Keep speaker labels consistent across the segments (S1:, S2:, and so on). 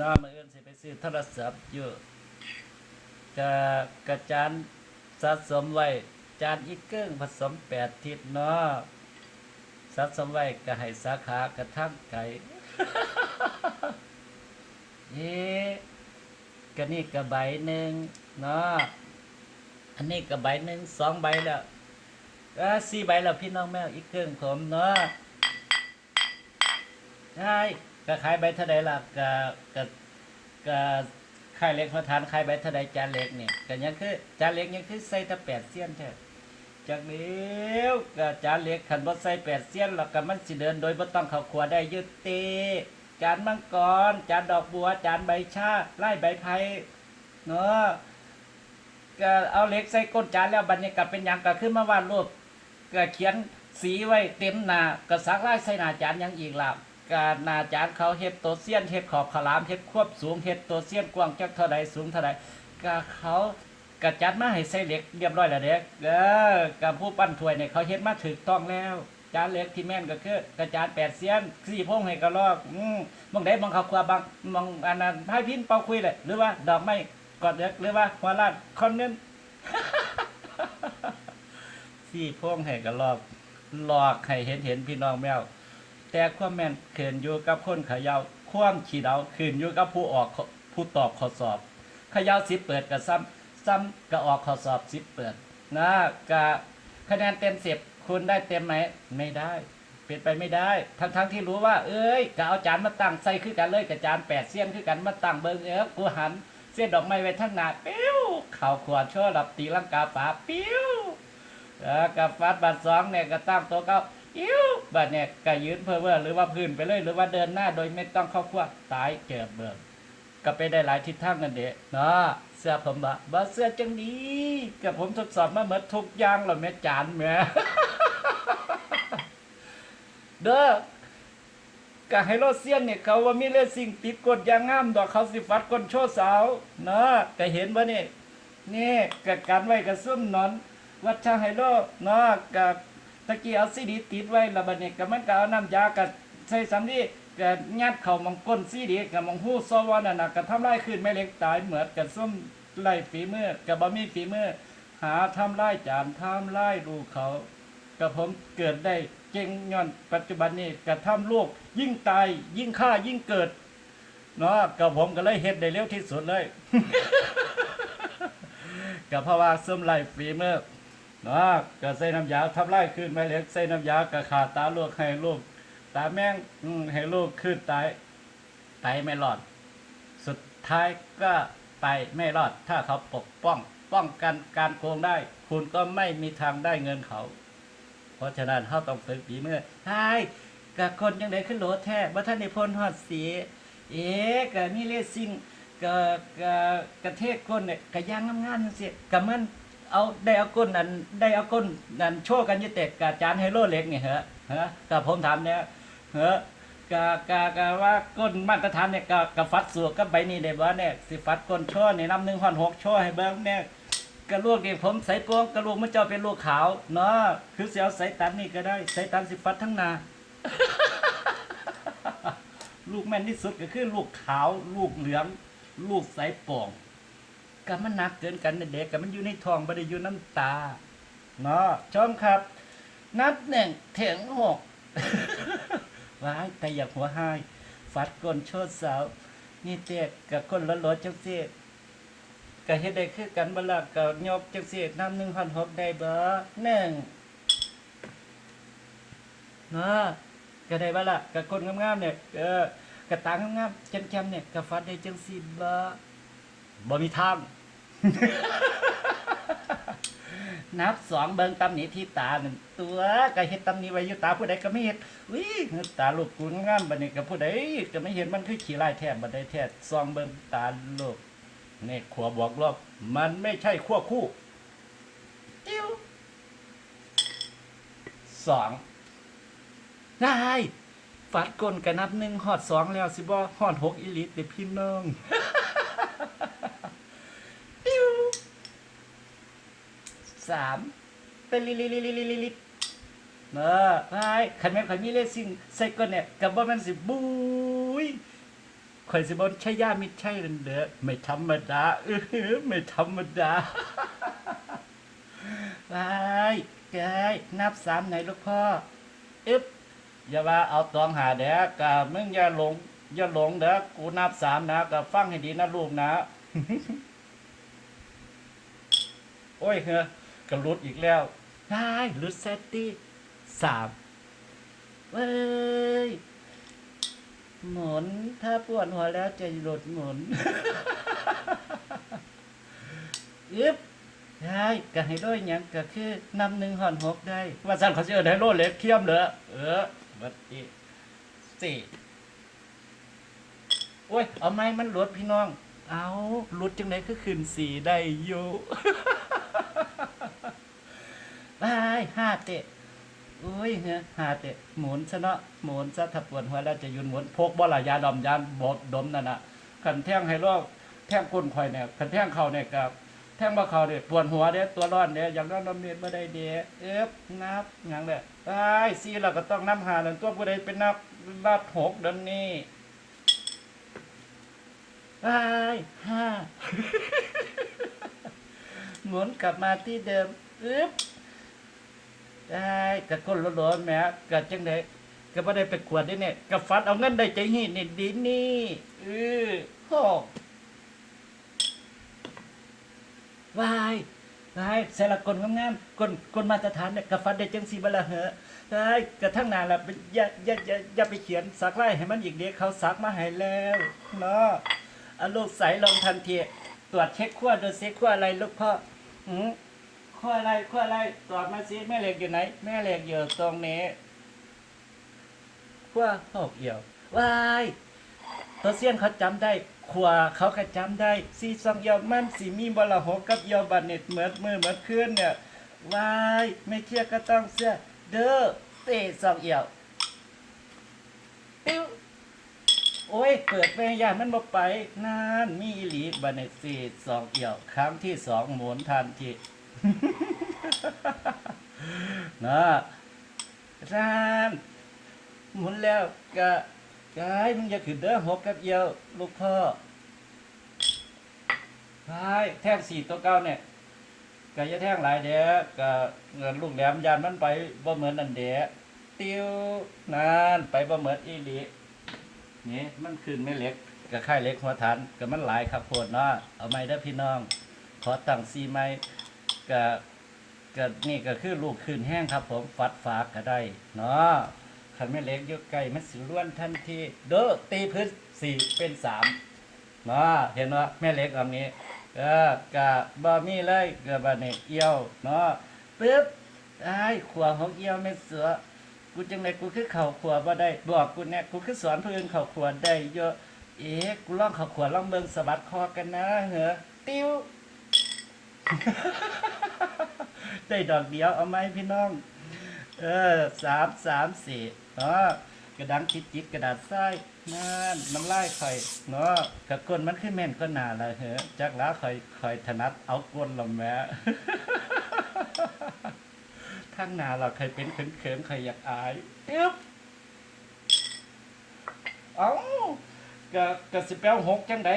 S1: น้ามืออื่นสิไปซื้อโทรศัพท์อยู่กะกระจานสะสมไว้ จานอีกเกิ้งผสมแปดทิศเนาะสะสมไว้ก็ให้สาขากระทั่งไก่เอ๊ะก็นี่กระใบหนึ่งเนาะอันนี้กระใบหนึ่งสองใบแล้วเออสี่ใบแล้วพี่น้องแมวอีกเกิ้งผมเนาะใช่ ก็ขายใบเท่าใดล่ะก็ก็ก็ขายเล็กพระทานขายใบเท่าใดจานเล็กเนี่ยก็ยังคือจานเล็กยังคือใส่แต่แปดเสี้ยนแท้จากนี้ก็จานเล็กขันบ่ใส่แปดเสี้ยนแล้วก็มันสิเดินโดยบ่ต้องเข้าครัวได้ยึดเตจานมังกรจานดอกบัวจานใบชาไล่ใบไผ่เนาะก็เอาเล็กใส่ก้นจานแล้วบัดนี้ก็เป็นหยังก็ขึ้นมาวาดรูปก็เขียนสีไว้เต็มหน้าก็สักลายใส่หน้าจานยังอีกล่ะ การนาจานเขาเฮ็ดตัวเสี้ยนเฮ็ดขอบขลามเฮ็ดควบสูงเฮ็ดตัวเสี้ยนกว้างจักเท่าใดสูงเท่าใดก็เขากระจัดมาให้ใส่เหล็กเรียบร้อยแล้วเด็กเออกับผู้ปั้นถ้วยเนี่ยเขาเฮ็ดมาถูกต้องแล้วจานเล็กที่แม่นก็คือกระจานแปดเสี้ยนสี่พงให้กระลอกอืมบางใดบางเขาครัวบางบางอันนั้นให้พินเป่าคุยเลยหรือว่าดอกไม้กอดเด็กหรือว่าหัวลาดคอนเน้นสี่พงให้กระลอกหลอกให้เห็นเห็นพี่น้องแมว แต่ความแม่นขึ้นอยู่กับคนขยาวความขี้เดาขึ้นอยู่กับผู้ออกผู้ตอบข้อสอบ ขยาวสิเปิดกับซ้ำซ้ำก็ออกข้อสอบสิเปิดนะกะคะแนนเต็มสิบคุณได้เต็มไหมไม่ได้เป็นไปไม่ได้ ทั้งๆที่รู้ว่า เอ้ยก็เอาจานมาตั้งใส่คือกันเลยกับจานแปดเสี้ยนคือกันมาตั้งเบิ้งเออกูหันเสี้ยนดอกไม้ไว้ทั้งหน้าปิ้วเข่าขวดชั่วหลับตีลังกาฝาปิ้วแล้วกับฟัดบัตรสองเนี่ยก็ตั้งตัวเก้า อิ้วบัตรเนี่ยก็ยืนเพื่อเพื่อหรือว่าพื้นไปเลย หรือว่าเดินหน้าโดยไม่ต้องเข้าขั้วตายเจ็บเบิ่มก็ไปได้หลายทิศทางกันเด็เนาะเสื้อผมบะบะเสื้อจังนี้กับผมทดสอบมาเหมือนทุกอย่างหรอแม่จานแม่เด้อก็ให้โลเซียนเนี่ยเขาว่ามีเลสสิ่งติดกดยางงามดอกเขาสิฟัดคนโชว์สาวเนาะก็เห็นว่านี่นี่กักันไว้กับซุ่มนอน วัดช่างไฮโลเนาะกับ ตะกี้เอาซีดีติดไว้แล้วบัดนี้ก็มันก็เอาน้ำยากับใส่สำลีก็ยัดเข้ามังก้นซีดีกับมังหู้ซอวานั่นน่ะก็ทำลายขึ้นแม่เล็กตายเหมือนกับส้มไล่ฝีมือกับบ่มีฝีมือหาทำลายจานทำลายลูเขากับผมเกิดได้เก่งย้อนปัจจุบันนี้กระทำลูกยิ่งตายยิ่งฆ่ายิ่งเกิดเนาะกับผมก็เลยเฮ็ดได้เร็วที่สุดเลยกับเพราะว่าส้มไล่ฝีมือเนาะก็ใส่น้ำยาทับไล่ขึ้นไม่เล็กใส่น้ำยากระขาดตาลูกให้ลูก ตาแม่งให้ลูกขึ้นตายตายไม่รอด สุดท้ายก็ไปไม่รอด ถ้าเขาปกป้อง ป้องกันการโกงได้ คุณก็ไม่มีทางได้เงินเขา เพราะฉะนั้นเขาต้องฝึกฝีมือใช่กับคนยังไดขึ้นโหลดแท้บ่ท่านในพ้นหอดสี เอ๊ะกะนี่เลสซิ่งกะกะกะเทศก้นเนี่ยกะย่างงามๆจังซี่กะมัน เอาได้เอาก้นนั้นได้เอาก้นนั้นโชว์กันยู่แต่กะจานไฮโลเล็กนี่เหรอฮะกะผมถามเนี่ยเหรอกะกะกะว่าก้นมาตรฐานเนี่ยกะกะฟัดสวกกับใบนี้ได้บ่เนี่ยสิฟัดก้นโชว์นี่นำ1 6 6โชว์ให้เบิ่งเนี่ยกะลูกเนี่ผมใส่ปวงกะลูกมันเจ้าเป็นลูกขาวเนาะคือสิเอาใส่ตันนี่ก็ได้ใส่ตันสิฟัดทั้งนา ลูกแม่นที่สุดก็คือลูกขาว ลูกเหลือง ลูกสายป่อง ก็มันหนักเกินกันนะเด็กก็มันอยู่ในท้องไม่ได้อยู่น้ำตาเนาะชมครับ นับหนึ่งถึงหกว้ายแต่อยากหัวหายฟัดก้นโชดสาว นี่เตกกับก้นละลดจังสิก็เฮ็ดได้คือกันบ่ล่ะก็ยกจังสิน้ำหนึ่งพันหกได้เบอร์หนึ่งเนาะก็ได้บ่ล่ะกับคนงามๆเนี่ยเออกระตางงามๆแจ่มๆเนี่ยก็ฟัดได้จังซี่บ่บ่มีทาง นับสองเบิงตำหนิที่ตาหนึ่งตัวก็เฮ็ดตำหนิไว้อยู่ตาผู้ใดก็ไม่เฮ็ดวิตาลูกกูงามบัดนี้ก็ผู้ใดก็ไม่เห็นมันคือขี้ลายแท้บัดใดแท้ซองเบิงตาลูกเนี่ยขวบวกลบมันไม่ใช่ขั้วคู่ติ้วสองได้ฟัดก้นกันนับหนึ่งหอดสองแล้วสิบ่หอดหกอีลิตเด็พี่น้อง ปิ้ว สามเป็นลิลิลิลิลิลิลิเออไอ้ขันแม่ขันมีเลสิ่งใส่ก้นเนี่ยกับบ่แมันสิบุยข่อยสิบนใช่ย่ามิดใช่เด้อเด้อไม่ธรรมดาเออไม่ธรรมดาไปกายนับสามไหนลูกพ่ออึ๊บอย่าว่าเอาตองหาเด้อกะมึงอย่าหลงอย่าหลงเด้อกูนับสามนะกะฟังให้ดีนะลูกนะ โอ้ยเฮ้อ กระลุดอีกแล้วได้ลุดเซตตี้สามเว้ย หมุน ถ้าปวดหัวแล้วจะหลุดหมุนอึ๊บได้ก็ให้ด้วยยังก็คือนำหนึ่งหอนหกได้ ว่าสั่นเขาเจอินให้โลดเล็กเทียมเหรอเออบัดอีสี่โอ้ย เอาไม้มันหลุดพี่น้อง เอาหลุดจังไหนคือขึ้นสี่ได้อยู่ ยห้าเตะอุ้ยเฮ้ยห้าเตะหมุนซะเนาะหมุนซะถ้าปวดหัวแล้วจะยืนหมุนพกบ่ละยาดอมยานบดดมนั่นน่ะคันแท่งให้ลอกแท่งก้นข่อยเนี่ยคันแท่งเข่าเนี่ยกับแท่งบ่เข่าเนี่ยปวดหัวเด้ตัวร้อนเด้อย่างนั้นนมเนียนบ่ได้เด้เอ๊บนับหยังเด้ไอ้ายซีเราก็ต้องนับหานั่นตัวผู้ใดเป็นนับนับหกเดันนี้ไอ้ห้าหมุนกลับมาที่เดิมอึ๊บ ได้กะก้นร้อนๆแม่กะจังไดก็บ่ได้ไปกวดได้เนี่ยกะฟัดเอาเงินได้ใจหีดนี่ดีนี่เออโหวายวายใส่ละกลงามๆกลกลมาตรฐานเนี่ยกะฟัดได้จังซี่บ่ละเหอะได้กะทั้งน้าล่ะไปอย่าอย่าอย่าอย่าไปเขียนสักไล่ให้มันอีกเดียวเขาสักมาให้แล้วเนาะอาลูกใส่ลงทันทีตรวจเช็คขั้วดูซิขั้วอะไรลูกพ่ออืม ขั้วอะไรขั้วอะไรตอบมาสิแม่เหล็กอยู่ไหน แม่เหล็กอยู่ตรงนี้ขั้วหกเอี่ยววายตัวเซียนเขาจำได้ขวาเขาก็จำได้สีสองเอี่ยวมันสีมีบละหกกับเอี่ยวบันเน็ตเหมือนมือเหมือนคืนเนี่ยวายไม่เชื่อก็ต้องเชื่อเด้อเตะสองเอี่ยวปิ้วโอ้ย เปิดแม่ยานมันบ่ไปนานมีหลีบันเน็ตสี่สองเอี่ยว ครั้งที่สองหมุนทันที นะร้านหมุนแล้วกะกายมึงอย่าขึ้นเด้อหกกับเอียว ลูกพ่อพายแท่งสี่ตัวเก้าเนี่ยกะอย่าแท่งหลายเด้อกะเงินลูกแหลมยานมันไปบ่เหมือนนั่นเด้ติ้วนานไปบ่เหมือนอีหลีนี่มันขึ้นไม่เล็กกะค่ายเล็กหัวฐานกะมันหลายครับโพดเนาะเอาไม้เด้พี่น้อง ขอตั้งซีไม้ กะก็นี่ก็คือลูกคืนแห้งครับ ผมฟัดฝากก็ได้เนาะขันไม่เล็กยกไก่มันสิล้วนทันทีเด้อตีพื้นสี่เป็นสามเนาะเห็นว่าแม่เล็กอันนี้เออกะบะมีเลยกะบะเนี่ยเอี้ยวเนาะปึ๊บไอ้ขวาของเอี้ยวแม่เสือกูจังไดกูคือเข่าขวาบ่ได้บอกกูเนี่ยกูคือสอนเพื่อนเข่าขวาได้เยอะเอ๊ะกูลองเข่าขวาลองเบิ่งสะบัดคอกันนะเหรอติ้ว ได้ดอกเดียวเอาไหมพี่น้อง เออสามสามสี่เนาะกระดังจิตจิตกระดาษทรายนั่นน้ำลายข่อยเนาะกระกนมันขึ้นแม่นก็นาละเหอะจักล้าข่อยข่อยถนัดเอากวนลงแม่ทั้งหนาเราเคยเป็นเขินๆใครอยากอายอึ๊บเอ้ากะกะสิแปลหกจังได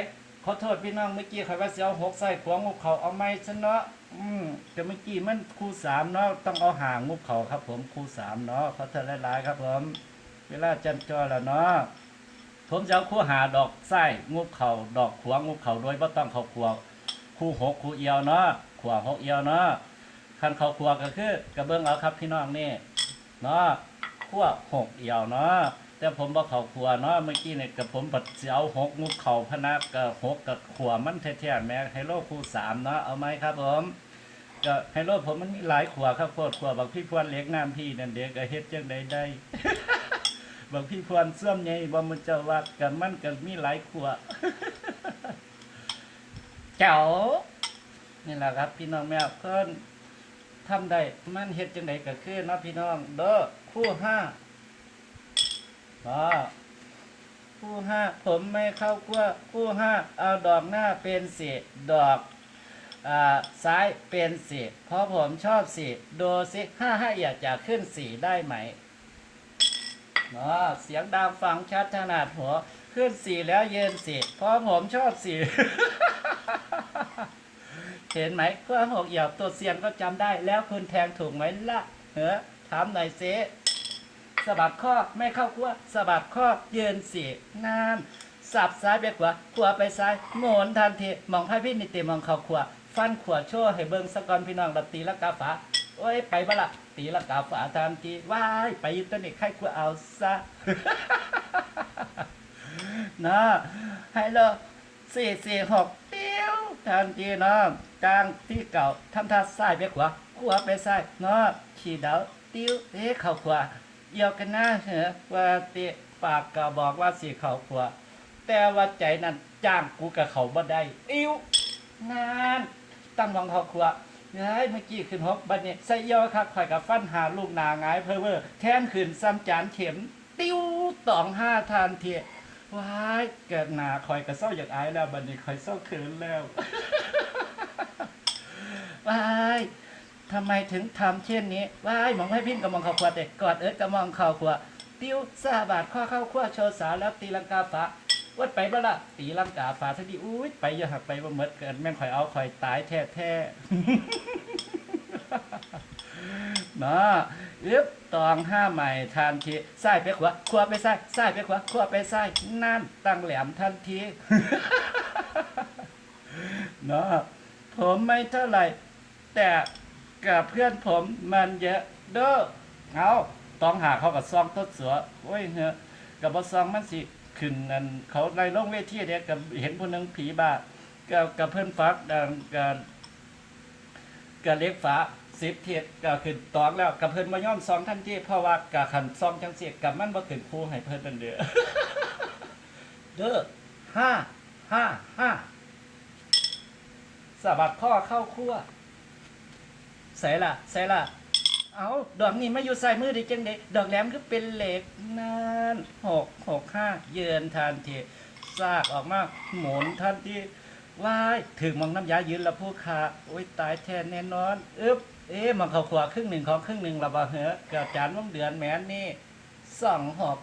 S1: ขอโทษพี่น้องเมื่อกี้ข่อยว่าเสิเอาหกใส่ขวางุบเขาเอาไม้ซะเนาะ อืมแต่เมื่อกี้มันคู่สามเนาะต้องเอาหางงุบเขาครับ ผมคู่สามเนาะเขอโทษหลายๆครับ ผม เวลาจันจอแล้วเนาะผมจะเอาคู่หาดอกไส้งุบเขาดอกขวางงุบเขาโดยบ่าต้องเขาขวางคู่หกคู่เอียวเนาะขวาหกเอียวเนาะคันเขาขวางก็คือกระเบื้องเอาครับพี่น้องนี่เนาะขั้วหกเอียวเนาะ แต่ผมบ่เขาขวเนาะเมื่อกี้เนี่ยกับผมปัดสิเอาหกงุบเข่าพนักกับหกกับขวมันแท้ๆแม่ไฮโลคู่สามเนาะเอาไหมครับผมก็ไฮโลผมมันมีหลายขวครับโคตรขวบางพี่พวนเล็กน้ำพี่นั่นเด็กก็เฮ็ดจังใดได้บางพี่พวนเสื่อมใหญ่บ่มันจะว่ากันมันกันมีหลายขวเจ้านี่แหละครับ พี่น้องแม่เพิ่นทำได้มันเฮ็ดจังไดก็คือเนาะพี่น้องเด้อคู่ห้า อ๋อคู่ห้าผมไม่เข้าขั้วคู่ห้าเอาดอกหน้าเป็นสีดอกอ่าซ้ายเป็นสีเพราะผมชอบสีดูสิห้าห้าอยากจะขึ้นสีได้ไหมเนาะเสียงดังฟังชัดขนาดหัว ขึ้นสีแล้วเย็นสีเพราะผมชอบสีเห็นไหมเครื่อหกหยียบตัวเสียงก็จำได้ แล้วคุณแทงถูกไหมล่ะเฮ้อถามหน่อยเซะบัดข้อไม่เข้าขั้วสะบัดข้อยืนสี่นานสับซ้ายไปขวาขวาไปซ้ายหมุนทันทีมองไพ่พี่นิติมองเข้าขวาฟันขวาโชว์ให้เบิ่งสะกอนพี่น้องดัตีละกาฝาโอ้ยไปบ้าละตีละกาฝาทันทีว้ายไปยึดตัวนี้ใครขวาเอาซะนะให้เราสี่สี่หกเตี้ยวทันทีเนาะกลางที่เก่าทำท่าซ้ายไปขวาขวาไปซ้ายเนาะขี่เดาติ้วเอ๊ะเข่าขวา เกี่ยวกันหน้าเหรอว่าเตะปากก็บอกว่าสี่เขาขวาแต่ว่าใจนั้นจ้างกูกับเขาบ่ได้ติ้วงานตั้งวางเขาขวาเฮ้ยเมื่อกี้ขึ้นหกบัดนี้ใส่ยอครับข่อยกับฟันหาลูกนางายเพอเวอร์แทนขึ้นซ้ำจานเข็ม ติ้วตองห้าทานเทียว้ายเกิดหนาคอยกระเศร้าอยากอายแล้วบัดนี้คอยเศร้าเขินแล้วว้าย ทำไมถึงทำเช่นนี้ว้ายมองให้พิ้นกับมองเขาขวาแต่กอดเอิร์ดกับมองเขาขวาติ้วซาบาดข้อเข้าขั้วโชว์สาแล้วตีลังกาฝาวัดไปบ่ละตีลังกาฝาทันทีอุ้ยไปอย่าหักไปบ่เมดเกินแม่งคอยเอาคอยตายแท้แท้ๆนะอึบตองห้าใหม่ทันทีซ้ายไปขวาขวาไปซ้ายซ้ายไปขวาขวาไปซ้ายนั่นตั้งแหลมทันทีเนาะผมไม่เท่าไหร่แต่ กับเพื่อนผมมันเยอะเด้อเอาต้องหาเขากับซองทดเสือโอ้ยเฮ้ยกับบซองมันสิขึ้นนั่นเขาในโรงเวทีเนี่ยกับเห็นผู้นึงผีบ้ากับกับเพื่อนฟักดังกับกับเล็กฝาสิบเทียก็ขึ้นตองแล้วกับเพิ่นมาย่อมซองทันทีเพราะว่ากับขันซองจังเสียกับมันบ่ขึ้นครูให้เพิ่นเป็นเด้อเด้อห้าห้าห้าสะบัดข้อเข้าคั่ว ใส่ละใส่ละเอาดอกนี้มาอยู่ใส่มือได้จังเด็ดอกแหลมคือเป็นเหล็กนั่นหกหกห้าเยือนทันทีซากออกมาหมุนทันทีว้ายถึงมองน้ำยายืนละผู้ขาโอ้ยตายแทนแน่นอนอึ๊บเอ๊ะมันเขาขวาครึ่งหนึ่งของครึ่งหนึ่งละบ่เหอะเกิดจานว่งเดือนแม้นนี่สองหก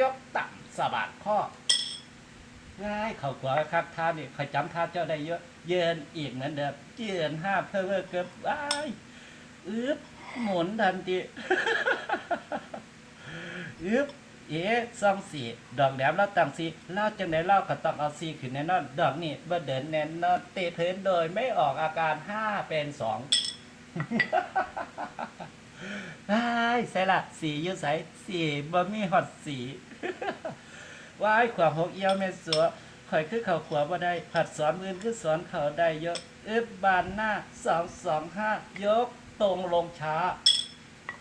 S1: ยกต่ำสะบัดข้อ ง่ายเขากว่าครับท่านี่คอยจำท่าเจ้าได้เยอะ เยินอีกเหมือนเดิมเยือนห้าเพื่อเกือบว้ายอึบหมุนทันทีอึบเอ๋ซองสีดอกแหลมแล้วตั้งสีเล่าจังไดเล่าก็ต้องเอาสีขึ้นแน่นอน ดอกนี่บ่เดินแน่นอนเตะเพลินโดยไม่ออกอาการห้าเป็นสองว้ายใส่ละสีอยู่ใสสีบ่มีฮอดสี ว้ายขวาหกเอียวเมสัวข่อยคือเขาขวาบ่ได้ ผัดสอนมือคือสอนเขาได้เยอะอึบบานหน้าสองสองห้ายกตรงลงช้า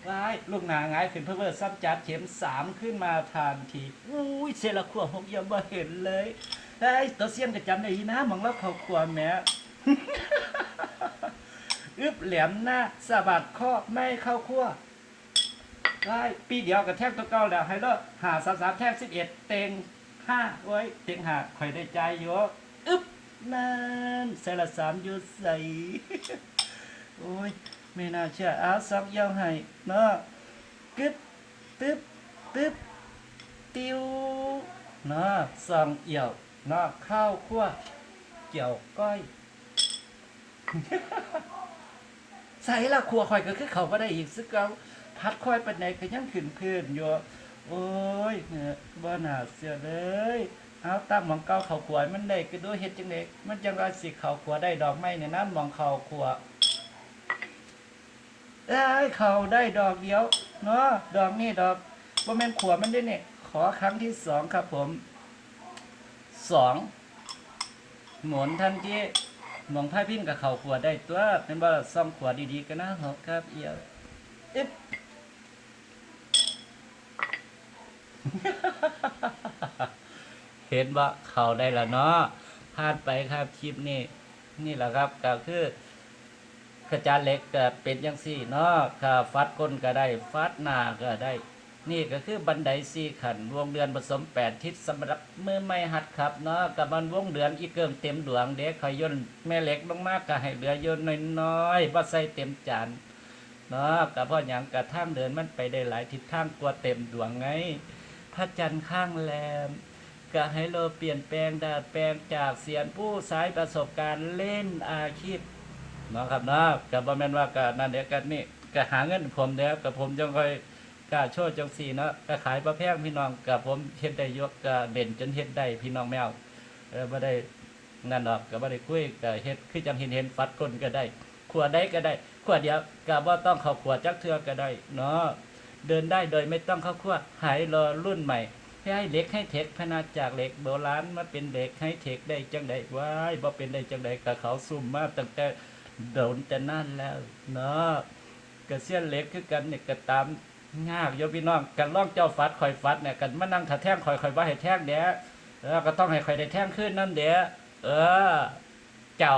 S1: ว้ายลูกหนาหงายขึ้นเพื่อเพื่อซ้ำจัดเข็มสามขึ้นมาทันทีอุ้ยเซละขวาหกเอียวบ่เห็นเลยไอ้ตัวเสียนก็จำได้ดีนะมองแล้วเขาขวาแม้อึบแหลมหน้าสะบัดข้อไม่เข้าขั้ว ได้ปีเดียวกับแท่งตัวเก่าแล้วให้เลิกหาสามสามแท่งสิบเอ็ดเต็งห้าไว้ยเต็งหาข่อยได้ใจอยู่อึ๊บนั่นใส่ละสามอยูใส่โอ้ยไม่น่าเชื่ออาซักย้าให้เนาะกึ๊บตึ๊บตึ๊บติวเนาะสองเอี่ยวเนาะข้าวคั่วเกี่ยวก้อยใส่ละครัวข่อยก็คือเขาก็ได้อีกซึกเกา พัดค่อยไปไหนก็ยังขึ้นพื้นอยู่โอ้ยเนี่ยบ่น่าเสียเลยเอาตั้งหมองเก่าเขาขวามันได้ก็ดูเฮ็ดจังได๋มันจังว่าสิเขาขวได้ดอกไม้ในนั้นหมองเขาขวเอ้ยเขาได้ดอกเดียวเนาะดอกนี้ดอกบ่แม่นขวมันได้เนี่ยขอครั้งที่สองครับผมสองหมุนทันทีหมองไพ่พิมพ์กับเขาขวได้ตัวเป็นบ่ซ่อมขวดีๆก็นนะหรอครับเอียวอึ๊บ เห็นว่าเขาได้ละเนาะพลาดไปครับคลิปนี้ นี่แหละครับก็คือกระจานเล็กก็เป็นยังสี่เนาะถ้าฟัดก้นก็ได้ฟัดหน้าก็ได้ นี่ก็คือบันไดสี่ขันวงเดือนผสมแปดทิศสำหรับมือไม่หัดครับเนาะกับมันวงเดือนอีเกิมเต็มดวงเด็กขย่นแม่เล็กลงมากก็ให้เหลือโยนน้อยๆบ่ใส่เต็มจานเนาะกับพ่อหยังกระทั่งเดินมันไปได้หลายทิศทางกว่าเต็มดวงไง พระจันทร์ข้างแรมก็ให้เราเปลี่ยนแปลงดัดแปลงจากเสียนผู้สายประสบการณ์เล่นอาชีพเนาะครับเนาะก็บ่แม่นว่าก็นั่นเดียวกันนี่ก็หาเงินผมเด้อกับผมจังค่อยก้าโชว์จังซี่เนาะก็ขายบ่แพงพี่น้องกับผมเฮ็ดได้ยกก็เด่นจนเฮ็ดได้พี่น้องแมวเออบ่ได้นั่นดอกก็บ่ได้คุยก็เฮ็ดคือจังเห็นเห็นฟัดคนก็ได้ขวดได้ก็ได้ขวดเดียวก็บ่ต้องเข้าขวดจักเทื่อก็ได้เนาะ เดินได้โดยไม่ต้องเข้าขั้วหายรอรุ่นใหม่ให้เหล็กให้เทคพนาจากเหล็กโบราณมาเป็นเหล็กให้เทคได้จังไดว้ายบ่เป็นได้จังไดกับเขาซุ่มมาตั้งแต่โดนแต่นั่นแล้วเนาะกระเสียนเหล็กคือกันเนี่ยก็ตามงากโยพี่น้องกันล่องเจ้าฟัดคอยฟัดเนี่ยกันมานั่งถ้าแท่งคอยคอยว่าให้แท่งเด้อแล้วก็ต้องให้คอยได้แท่งขึ้นนั่นเด้อเออ เจ้า